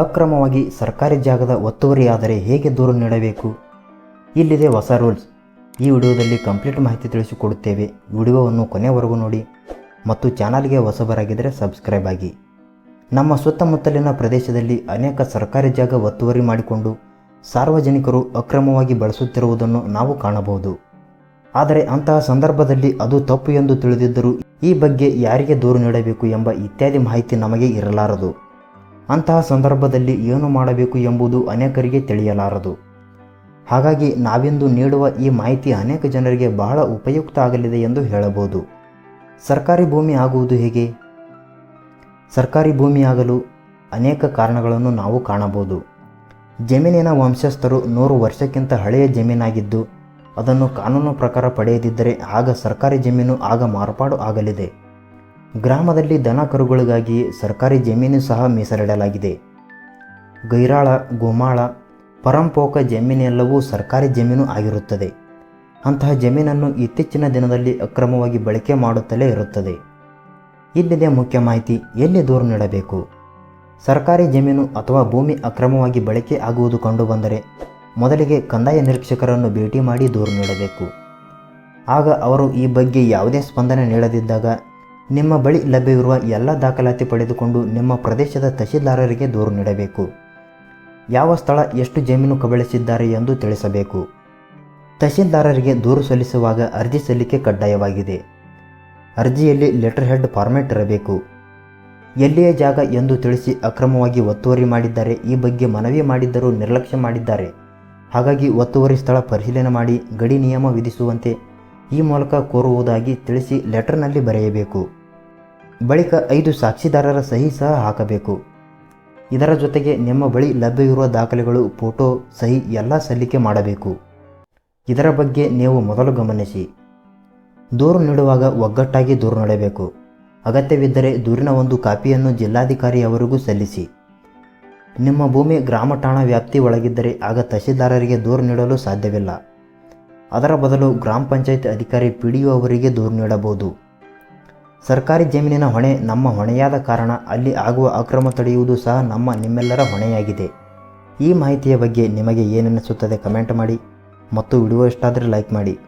ಅಕ್ರಮವಾಗಿ ಸರ್ಕಾರಿ ಜಾಗದ ಒತ್ತುವರಿಯಾದರೆ ಹೇಗೆ ದೂರು ನೀಡಬೇಕು? ಇಲ್ಲಿದೆ ಹೊಸ ರೂಲ್ಸ್. ಈ ವಿಡಿಯೋದಲ್ಲಿ ಕಂಪ್ಲೀಟ್ ಮಾಹಿತಿ ತಿಳಿಸಿಕೊಡುತ್ತೇವೆ. ವಿಡಿಯೋವನ್ನು ಕೊನೆವರೆಗೂ ನೋಡಿ ಮತ್ತು ಚಾನಲ್ಗೆ ಹೊಸಬರಾಗಿದ್ದರೆ ಸಬ್ಸ್ಕ್ರೈಬ್ ಆಗಿ. ನಮ್ಮ ಸುತ್ತಮುತ್ತಲಿನ ಪ್ರದೇಶದಲ್ಲಿ ಅನೇಕ ಸರ್ಕಾರಿ ಜಾಗ ಒತ್ತುವರಿ ಮಾಡಿಕೊಂಡು ಸಾರ್ವಜನಿಕರು ಅಕ್ರಮವಾಗಿ ಬಳಸುತ್ತಿರುವುದನ್ನು ನಾವು ಕಾಣಬಹುದು. ಆದರೆ ಅಂತಹ ಸಂದರ್ಭದಲ್ಲಿ ಅದು ತಪ್ಪು ಎಂದು ತಿಳಿದಿದ್ದರೂ ಈ ಬಗ್ಗೆ ಯಾರಿಗೆ ದೂರು ನೀಡಬೇಕು ಎಂಬ ಇತ್ಯಾದಿ ಮಾಹಿತಿ ನಮಗೆ ಇರಲಾರದು. ಅಂತಹ ಸಂದರ್ಭದಲ್ಲಿ ಏನು ಮಾಡಬೇಕು ಎಂಬುದು ಅನೇಕರಿಗೆ ತಿಳಿಯಲಾರದು. ಹಾಗಾಗಿ ನಾವಿಂದು ನೀಡುವ ಈ ಮಾಹಿತಿ ಅನೇಕ ಜನರಿಗೆ ಬಹಳ ಉಪಯುಕ್ತ ಆಗಲಿದೆ ಎಂದು ಹೇಳಬಹುದು. ಸರ್ಕಾರಿ ಭೂಮಿ ಆಗುವುದು ಹೇಗೆ? ಸರ್ಕಾರಿ ಭೂಮಿಯಾಗಲು ಅನೇಕ ಕಾರಣಗಳನ್ನು ನಾವು ಕಾಣಬಹುದು. ಜಮೀನಿನ ವಂಶಸ್ಥರು ನೂರು ವರ್ಷಕ್ಕಿಂತ ಹಳೆಯ ಜಮೀನಾಗಿದ್ದು, ಅದನ್ನು ಕಾನೂನು ಪ್ರಕಾರ ಪಡೆಯದಿದ್ದರೆ ಆಗ ಸರ್ಕಾರಿ ಜಮೀನು ಆಗ ಮಾರ್ಪಾಡು ಆಗಲಿದೆ. ಗ್ರಾಮದಲ್ಲಿ ದನ ಕರುಗಳಿಗಾಗಿ ಸರ್ಕಾರಿ ಜಮೀನು ಸಹ ಮೀಸಲಿಡಲಾಗಿದೆ. ಗೈರಾಳ, ಗೋಮಾಳ, ಪರಂಪೋಕ ಜಮೀನೆಲ್ಲವೂ ಸರ್ಕಾರಿ ಜಮೀನು ಆಗಿರುತ್ತದೆ. ಅಂತಹ ಜಮೀನನ್ನು ಇತ್ತೀಚಿನ ದಿನದಲ್ಲಿ ಅಕ್ರಮವಾಗಿ ಬಳಕೆ ಮಾಡುತ್ತಲೇ ಇರುತ್ತದೆ. ಇಲ್ಲಿದೆ ಮುಖ್ಯ ಮಾಹಿತಿ, ಎಲ್ಲಿ ದೂರು ನೀಡಬೇಕು? ಸರ್ಕಾರಿ ಜಮೀನು ಅಥವಾ ಭೂಮಿ ಅಕ್ರಮವಾಗಿ ಬಳಕೆ ಆಗುವುದು ಕಂಡುಬಂದರೆ ಮೊದಲಿಗೆ ಕಂದಾಯ ನಿರೀಕ್ಷಕರನ್ನು ಭೇಟಿ ಮಾಡಿ ದೂರು ನೀಡಬೇಕು. ಆಗ ಅವರು ಈ ಬಗ್ಗೆ ಯಾವುದೇ ಸ್ಪಂದನೆ ನೀಡದಿದ್ದಾಗ ನಿಮ್ಮ ಬಳಿ ಲಭ್ಯವಿರುವ ಎಲ್ಲ ದಾಖಲಾತಿ ಪಡೆದುಕೊಂಡು ನಿಮ್ಮ ಪ್ರದೇಶದ ತಹಶೀಲ್ದಾರರಿಗೆ ದೂರು ನೀಡಬೇಕು. ಯಾವ ಸ್ಥಳ ಎಷ್ಟು ಜಮೀನು ಕಬಳಿಸಿದ್ದಾರೆ ಎಂದು ತಿಳಿಸಬೇಕು. ತಹಶೀಲ್ದಾರರಿಗೆ ದೂರು ಸಲ್ಲಿಸುವಾಗ ಅರ್ಜಿ ಸಲ್ಲಿಕೆ ಕಡ್ಡಾಯವಾಗಿದೆ. ಅರ್ಜಿಯಲ್ಲಿ ಲೆಟರ್ ಹೆಡ್ ಫಾರ್ಮೆಟ್ ಇರಬೇಕು. ಎಲ್ಲಿಯೇ ಜಾಗ ಎಂದು ತಿಳಿಸಿ ಅಕ್ರಮವಾಗಿ ಒತ್ತುವರಿ ಮಾಡಿದ್ದಾರೆ, ಈ ಬಗ್ಗೆ ಮನವಿ ಮಾಡಿದ್ದರೂ ನಿರ್ಲಕ್ಷ್ಯ ಮಾಡಿದ್ದಾರೆ. ಹಾಗಾಗಿ ಒತ್ತುವರಿ ಸ್ಥಳ ಪರಿಶೀಲನೆ ಮಾಡಿ ಗಡಿ ನಿಯಮ ವಿಧಿಸುವಂತೆ ಈ ಮೂಲಕ ಕೋರುವುದಾಗಿ ತಿಳಿಸಿ ಲೆಟರ್ನಲ್ಲಿ ಬರೆಯಬೇಕು. ಬಳಿಕ ಐದು ಸಾಕ್ಷಿದಾರರ ಸಹಿ ಸಹ ಹಾಕಬೇಕು. ಇದರ ಜೊತೆಗೆ ನಿಮ್ಮ ಬಳಿ ಲಭ್ಯವಿರುವ ದಾಖಲೆಗಳು, ಫೋಟೋ, ಸಹಿ ಎಲ್ಲ ಸಲ್ಲಿಕೆ ಮಾಡಬೇಕು. ಇದರ ಬಗ್ಗೆ ನೀವು ಮೊದಲು ಗಮನಿಸಿ. ದೂರು ನೀಡುವಾಗ ಒಗ್ಗಟ್ಟಾಗಿ ದೂರು ನೀಡಬೇಕು. ಅಗತ್ಯವಿದ್ದರೆ ದೂರಿನ ಒಂದು ಕಾಪಿಯನ್ನು ಜಿಲ್ಲಾಧಿಕಾರಿಯವರಿಗೂ ಸಲ್ಲಿಸಿ. ನಿಮ್ಮ ಭೂಮಿ, ಗ್ರಾಮ, ಠಾಣಾ ವ್ಯಾಪ್ತಿ ಒಳಗಿದ್ದರೆ ಆಗ ತಹಶೀಲ್ದಾರರಿಗೆ ದೂರು ನೀಡಲು ಸಾಧ್ಯವಿಲ್ಲ. ಅದರ ಬದಲು ಗ್ರಾಮ ಪಂಚಾಯತ್ ಅಧಿಕಾರಿ ಪಿ ಡಿ ಒ ಅವರಿಗೆ ದೂರು ನೀಡಬಹುದು. ಸರ್ಕಾರಿ ಜಮೀನಿನ ಹೊಣೆ ನಮ್ಮ ಹೊಣೆಯಾದ ಕಾರಣ ಅಲ್ಲಿ ಆಗುವ ಅಕ್ರಮ ತಡೆಯುವುದು ಸಹ ನಮ್ಮ ನಿಮ್ಮೆಲ್ಲರ ಹೊಣೆಯಾಗಿದೆ. ಈ ಮಾಹಿತಿಯ ಬಗ್ಗೆ ನಿಮಗೆ ಏನನ್ನಿಸುತ್ತದೆ ಕಮೆಂಟ್ ಮಾಡಿ ಮತ್ತು ವಿಡಿಯೋ ಇಷ್ಟಾದರೆ ಲೈಕ್ ಮಾಡಿ.